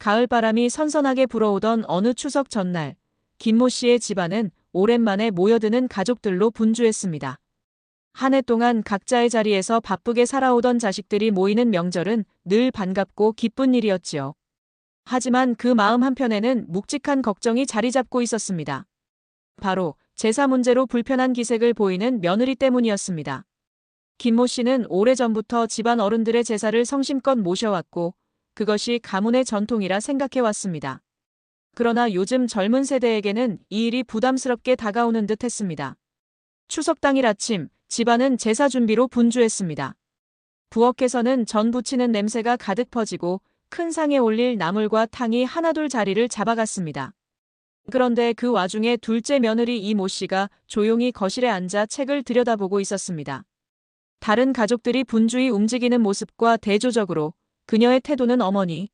가을바람이 선선하게 불어오던 어느 추석 전날, 김모 씨의 집안은 오랜만에 모여드는 가족들로 분주했습니다. 한 해 동안 각자의 자리에서 바쁘게 살아오던 자식들이 모이는 명절은 늘 반갑고 기쁜 일이었지요. 하지만 그 마음 한편에는 묵직한 걱정이 자리 잡고 있었습니다. 바로 제사 문제로 불편한 기색을 보이는 며느리 때문이었습니다. 김모 씨는 오래전부터 집안 어른들의 제사를 성심껏 모셔왔고 그것이 가문의 전통이라 생각해왔습니다. 그러나 요즘 젊은 세대에게는 이 일이 부담스럽게 다가오는 듯 했습니다. 추석 당일 아침 집안은 제사 준비로 분주했습니다. 부엌에서는 전 부치는 냄새가 가득 퍼지고 큰 상에 올릴 나물과 탕이 하나둘 자리를 잡아갔습니다. 그런데 그 와중에 둘째 며느리 이모 씨가 조용히 거실에 앉아 책을 들여다보고 있었습니다. 다른 가족들이 분주히 움직이는 모습과 대조적으로 그녀의 태도는 어머니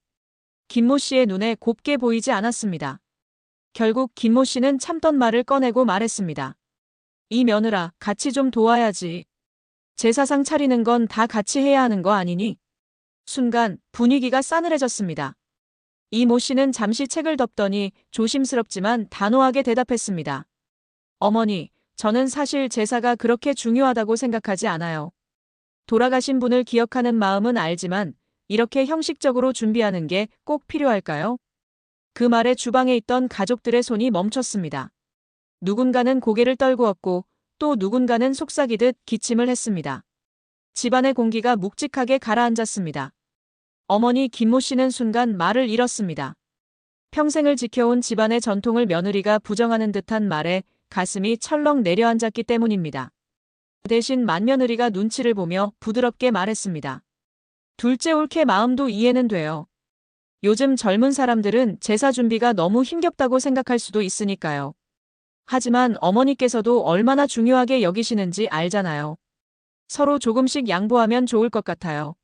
김모 씨의 눈에 곱게 보이지 않았습니다. 결국 김모 씨는 참던 말을 꺼내고 말했습니다. 이 며느라 같이 좀 도와야지. 제사상 차리는 건 다 같이 해야 하는 거 아니니? 순간 분위기가 싸늘해졌습니다. 이 모 씨는 잠시 책을 덮더니 조심스럽지만 단호하게 대답했습니다. 어머니, 저는 사실 제사가 그렇게 중요하다고 생각하지 않아요. 돌아가신 분을 기억하는 마음은 알지만 이렇게 형식적으로 준비하는 게 꼭 필요할까요? 그 말에 주방에 있던 가족들의 손이 멈췄습니다. 누군가는 고개를 떨구었고 또 누군가는 속삭이듯 기침을 했습니다. 집안의 공기가 묵직하게 가라앉았습니다. 어머니 김모 씨는 순간 말을 잃었습니다. 평생을 지켜온 집안의 전통을 며느리가 부정하는 듯한 말에 가슴이 철렁 내려앉았기 때문입니다. 대신 맏며느리가 눈치를 보며 부드럽게 말했습니다. 둘째 옳게 마음도 이해는 돼요. 요즘 젊은 사람들은 제사 준비가 너무 힘겹다고 생각할 수도 있으니까요. 하지만 어머니께서도 얼마나 중요하게 여기시는지 알잖아요. 서로 조금씩 양보하면 좋을 것 같아요.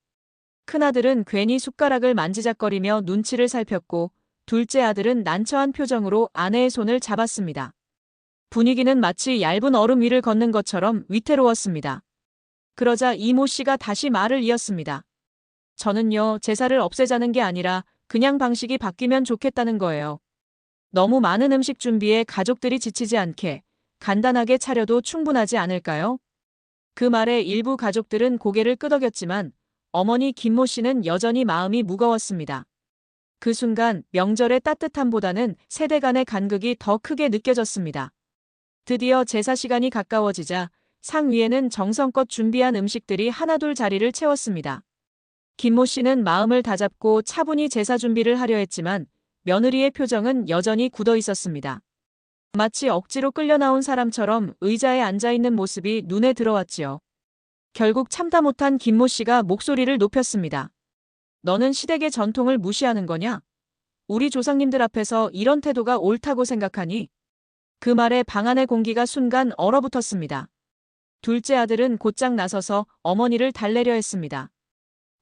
큰아들은 괜히 숟가락을 만지작거리며 눈치를 살폈고 둘째 아들은 난처한 표정으로 아내의 손을 잡았습니다. 분위기는 마치 얇은 얼음 위를 걷는 것처럼 위태로웠습니다. 그러자 이모 씨가 다시 말을 이었습니다. 저는요, 제사를 없애자는 게 아니라 그냥 방식이 바뀌면 좋겠다는 거예요. 너무 많은 음식 준비에 가족들이 지치지 않게 간단하게 차려도 충분하지 않을까요? 그 말에 일부 가족들은 고개를 끄덕였지만 어머니 김모 씨는 여전히 마음이 무거웠습니다. 그 순간 명절의 따뜻함보다는 세대 간의 간극이 더 크게 느껴졌습니다. 드디어 제사 시간이 가까워지자 상 위에는 정성껏 준비한 음식들이 하나둘 자리를 채웠습니다. 김모 씨는 마음을 다잡고 차분히 제사 준비를 하려 했지만 며느리의 표정은 여전히 굳어 있었습니다. 마치 억지로 끌려 나온 사람처럼 의자에 앉아 있는 모습이 눈에 들어왔지요. 결국 참다 못한 김모 씨가 목소리를 높였습니다. 너는 시댁의 전통을 무시하는 거냐? 우리 조상님들 앞에서 이런 태도가 옳다고 생각하니? 그 말에 방 안의 공기가 순간 얼어붙었습니다. 둘째 아들은 곧장 나서서 어머니를 달래려 했습니다.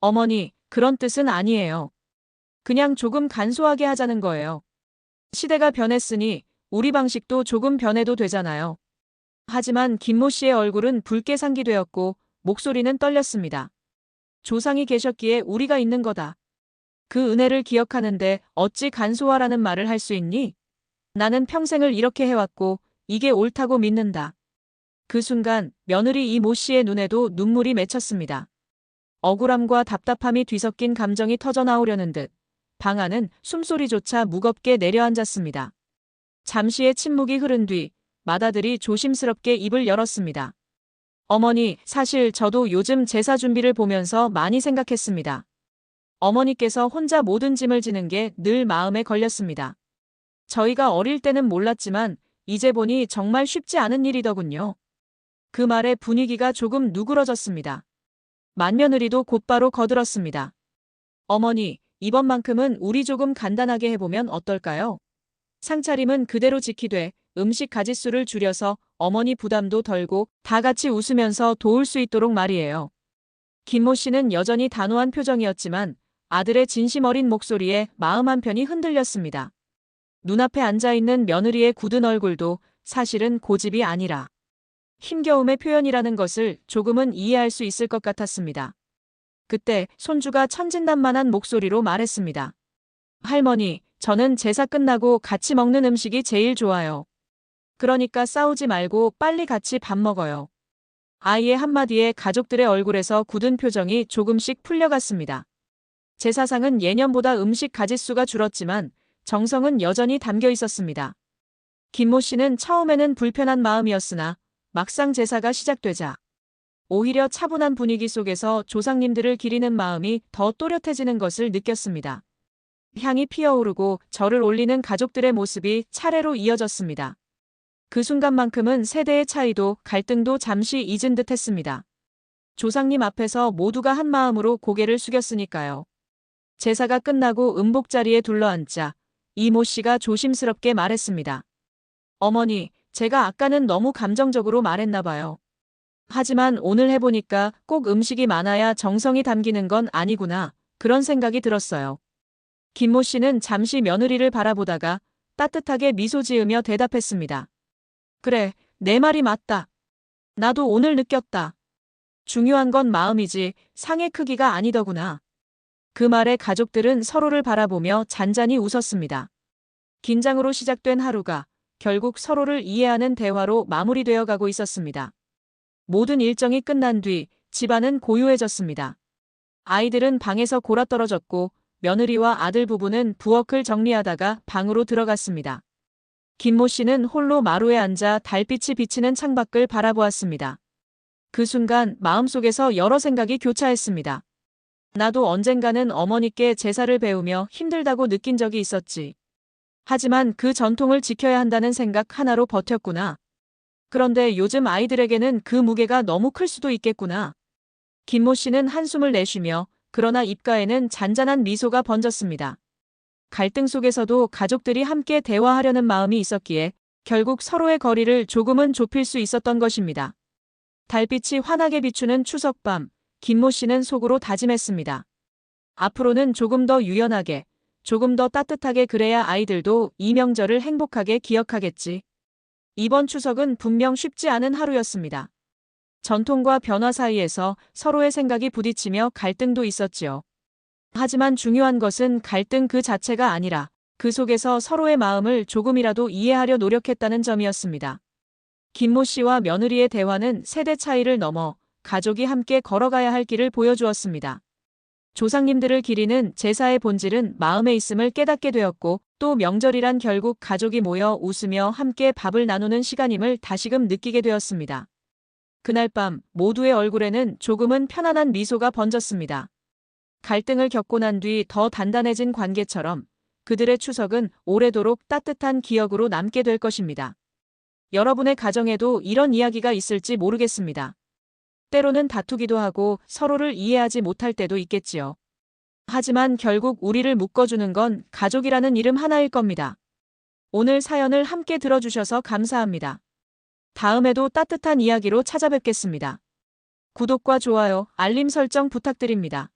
어머니, 그런 뜻은 아니에요. 그냥 조금 간소하게 하자는 거예요. 시대가 변했으니 우리 방식도 조금 변해도 되잖아요. 하지만 김모 씨의 얼굴은 붉게 상기되었고 목소리는 떨렸습니다. 조상이 계셨기에 우리가 있는 거다. 그 은혜를 기억하는데 어찌 간소화라는 말을 할 수 있니? 나는 평생을 이렇게 해왔고 이게 옳다고 믿는다. 그 순간 며느리 이 모 씨의 눈에도 눈물이 맺혔습니다. 억울함과 답답함이 뒤섞인 감정이 터져나오려는 듯 방 안은 숨소리조차 무겁게 내려앉았습니다. 잠시의 침묵이 흐른 뒤 맏아들이 조심스럽게 입을 열었습니다. 어머니, 사실 저도 요즘 제사 준비를 보면서 많이 생각했습니다. 어머니께서 혼자 모든 짐을 지는 게 늘 마음에 걸렸습니다. 저희가 어릴 때는 몰랐지만 이제 보니 정말 쉽지 않은 일이더군요. 그 말에 분위기가 조금 누그러졌습니다. 맏며느리도 곧바로 거들었습니다. 어머니, 이번만큼은 우리 조금 간단하게 해보면 어떨까요? 상차림은 그대로 지키되 음식 가짓수를 줄여서 어머니 부담도 덜고 다 같이 웃으면서 도울 수 있도록 말이에요. 김모 씨는 여전히 단호한 표정이었지만 아들의 진심 어린 목소리에 마음 한편이 흔들렸습니다. 눈앞에 앉아있는 며느리의 굳은 얼굴도 사실은 고집이 아니라 힘겨움의 표현이라는 것을 조금은 이해할 수 있을 것 같았습니다. 그때 손주가 천진난만한 목소리로 말했습니다. 할머니, 저는 제사 끝나고 같이 먹는 음식이 제일 좋아요. 그러니까 싸우지 말고 빨리 같이 밥 먹어요. 아이의 한마디에 가족들의 얼굴에서 굳은 표정이 조금씩 풀려갔습니다. 제사상은 예년보다 음식 가짓수가 줄었지만 정성은 여전히 담겨 있었습니다. 김모 씨는 처음에는 불편한 마음이었으나 막상 제사가 시작되자 오히려 차분한 분위기 속에서 조상님들을 기리는 마음이 더 또렷해지는 것을 느꼈습니다. 향이 피어오르고 절을 올리는 가족들의 모습이 차례로 이어졌습니다. 그 순간만큼은 세대의 차이도 갈등도 잠시 잊은 듯 했습니다. 조상님 앞에서 모두가 한 마음으로 고개를 숙였으니까요. 제사가 끝나고 음복 자리에 둘러앉자 이모 씨가 조심스럽게 말했습니다. 어머니, 제가 아까는 너무 감정적으로 말했나 봐요. 하지만 오늘 해보니까 꼭 음식이 많아야 정성이 담기는 건 아니구나. 그런 생각이 들었어요. 김모 씨는 잠시 며느리를 바라보다가 따뜻하게 미소 지으며 대답했습니다. 그래, 내 말이 맞다. 나도 오늘 느꼈다. 중요한 건 마음이지 상의 크기가 아니더구나. 그 말에 가족들은 서로를 바라보며 잔잔히 웃었습니다. 긴장으로 시작된 하루가 결국 서로를 이해하는 대화로 마무리되어 가고 있었습니다. 모든 일정이 끝난 뒤 집안은 고요해졌습니다. 아이들은 방에서 골아떨어졌고 며느리와 아들 부부는 부엌을 정리하다가 방으로 들어갔습니다. 김모 씨는 홀로 마루에 앉아 달빛이 비치는 창밖을 바라보았습니다. 그 순간 마음속에서 여러 생각이 교차했습니다. 나도 언젠가는 어머니께 제사를 배우며 힘들다고 느낀 적이 있었지. 하지만 그 전통을 지켜야 한다는 생각 하나로 버텼구나. 그런데 요즘 아이들에게는 그 무게가 너무 클 수도 있겠구나. 김모 씨는 한숨을 내쉬며 그러나 입가에는 잔잔한 미소가 번졌습니다. 갈등 속에서도 가족들이 함께 대화하려는 마음이 있었기에 결국 서로의 거리를 조금은 좁힐 수 있었던 것입니다. 달빛이 환하게 비추는 추석밤, 김모 씨는 속으로 다짐했습니다. 앞으로는 조금 더 유연하게, 조금 더 따뜻하게 그래야 아이들도 이 명절을 행복하게 기억하겠지. 이번 추석은 분명 쉽지 않은 하루였습니다. 전통과 변화 사이에서 서로의 생각이 부딪히며 갈등도 있었지요. 하지만 중요한 것은 갈등 그 자체가 아니라 그 속에서 서로의 마음을 조금이라도 이해하려 노력했다는 점이었습니다. 김모 씨와 며느리의 대화는 세대 차이를 넘어 가족이 함께 걸어가야 할 길을 보여주었습니다. 조상님들을 기리는 제사의 본질은 마음에 있음을 깨닫게 되었고 또 명절이란 결국 가족이 모여 웃으며 함께 밥을 나누는 시간임을 다시금 느끼게 되었습니다. 그날 밤 모두의 얼굴에는 조금은 편안한 미소가 번졌습니다. 갈등을 겪고 난 뒤 더 단단해진 관계처럼 그들의 추석은 오래도록 따뜻한 기억으로 남게 될 것입니다. 여러분의 가정에도 이런 이야기가 있을지 모르겠습니다. 때로는 다투기도 하고 서로를 이해하지 못할 때도 있겠지요. 하지만 결국 우리를 묶어주는 건 가족이라는 이름 하나일 겁니다. 오늘 사연을 함께 들어주셔서 감사합니다. 다음에도 따뜻한 이야기로 찾아뵙겠습니다. 구독과 좋아요, 알림 설정 부탁드립니다.